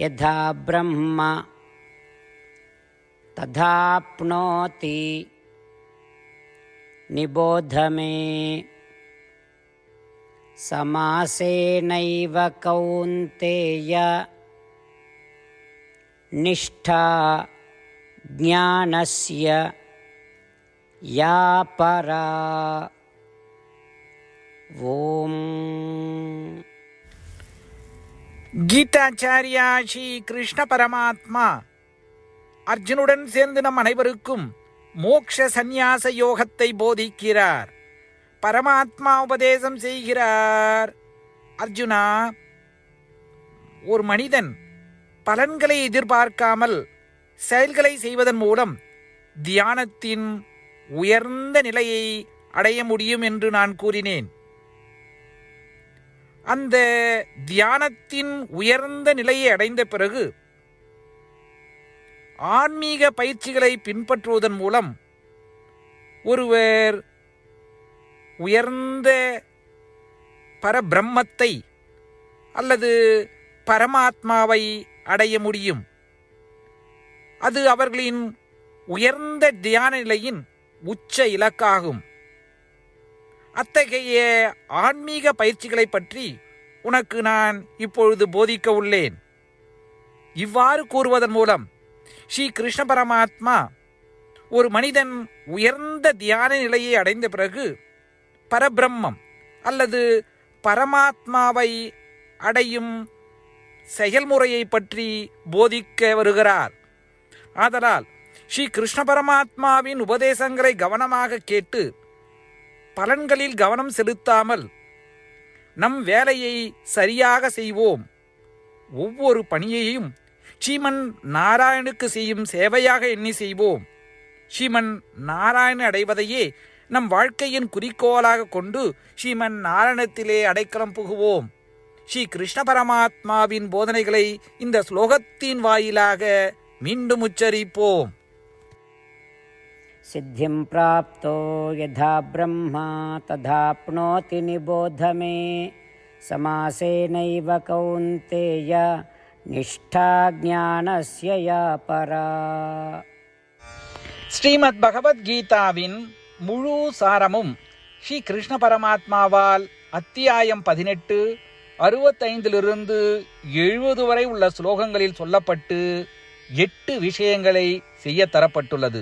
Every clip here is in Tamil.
यथा ब्रह्म। तथाप्नोति निबोध मे। समासेनैव कौन्तेय। निष्ठा ज्ञानस्य या परा। ॐ கீதாச்சாரியா ஸ்ரீ கிருஷ்ண பரமாத்மா. அர்ஜுனுடன் சேர்ந்து நம் அனைவருக்கும் மோக்ஷ சந்நியாச யோகத்தை போதிக்கிறார். பரமாத்மா உபதேசம் செய்கிறார். அர்ஜுனா ஒரு மனிதன் பலன்களை எதிர்பார்க்காமல் செயல்களை செய்வதன் மூலம் தியானத்தின் உயர்ந்த நிலையை அடைய முடியும் என்று நான் கூறினேன். அந்த தியானத்தின் உயர்ந்த நிலையை அடைந்த பிறகு ஆன்மீக பயிற்சிகளை பின்பற்றுவதன் மூலம் ஒருவர் உயர்ந்த பரபிரம்மத்தை அல்லது பரமாத்மாவை அடைய முடியும். அது அவர்களின் உயர்ந்த தியான நிலையின் உச்ச இலக்காகும். அத்தகைய ஆன்மீக பயிற்சிகளை பற்றி உனக்கு நான் இப்பொழுது போதிக்க உள்ளேன். இவ்வாறு கூறுவதன் மூலம் ஸ்ரீ கிருஷ்ண பரமாத்மா ஒரு மனிதன் உயர்ந்த தியான நிலையை அடைந்த பிறகு பரபிரம்மம் அல்லது பரமாத்மாவை அடையும் செயல்முறையை பற்றி போதிக்க வருகிறார். ஆதலால் ஸ்ரீ கிருஷ்ண பரமாத்மாவின் உபதேசங்களை கவனமாக கேட்டு பலன்களில் கவனம் செலுத்தாமல் நம் வேலையை சரியாக செய்வோம். ஒவ்வொரு பணியையும் ஸ்ரீமன் நாராயணுக்கு செய்யும் சேவையாக எண்ணி செய்வோம். ஸ்ரீமன் நாராயண அடைவதையே நம் வாழ்க்கையின் குறிக்கோளாக கொண்டு ஸ்ரீமன் நாராயணத்திலே அடைக்கலம் புகுவோம். ஸ்ரீ கிருஷ்ண பரமாத்மாவின் போதனைகளை இந்த ஸ்லோகத்தின் வாயிலாக மீண்டும் உச்சரிப்போம். सिद्धिं प्राप्तो यथा ब्रह्मा तथाप्नोति निबोध मे समासेनैव कौन्तेय निष्ठा ज्ञानस्य या परा ஸ்ரீமத் பகவத்கீதாவின் முழு சாரமும் ஸ்ரீ கிருஷ்ண பரமாத்மாவால் அத்தியாயம் பதினெட்டு அறுபத்தைந்திலிருந்து எழுபது வரை உள்ள ஸ்லோகங்களில் சொல்லப்பட்டு எட்டு விஷயங்களை செய்ய தரப்பட்டுள்ளது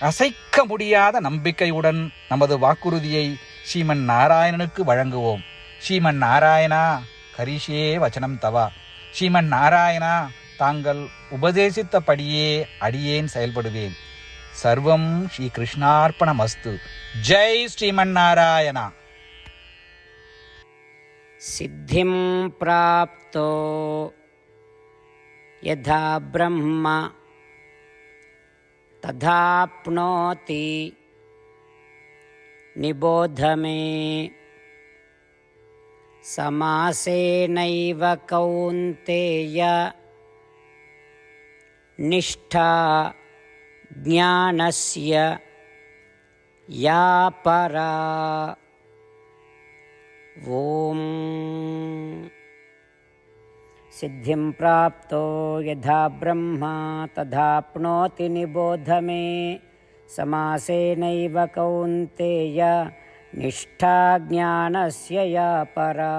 அசைக்க முடியாத நம்பிக்கையுடன் நமது வாக்குறுதியை ஸ்ரீமன் நாராயணனுக்கு வழங்குவோம் ஸ்ரீமன் நாராயணா கரிஷே வச்சனம் தவா ஸ்ரீமன் நாராயணா தாங்கள் உபதேசித்தபடியே அடியேன் செயல்படுவேன் சர்வம் ஸ்ரீ கிருஷ்ணார்ப்பணமஸ்து ஜெய் ஸ்ரீமன் நாராயணா सिद्धिं प्राप्तो यथा ब्रह्म तथाप्नोति। निबोध मे समासेनैव कौन्तेय निष्ठा ज्ञानस्य या परा ॐ सिद्धिं प्राप्तो यथा ब्रह्मा तथाप्नोति निबोध मे। समासेनैव कौन्तेय निष्ठा ज्ञानस्य या परा।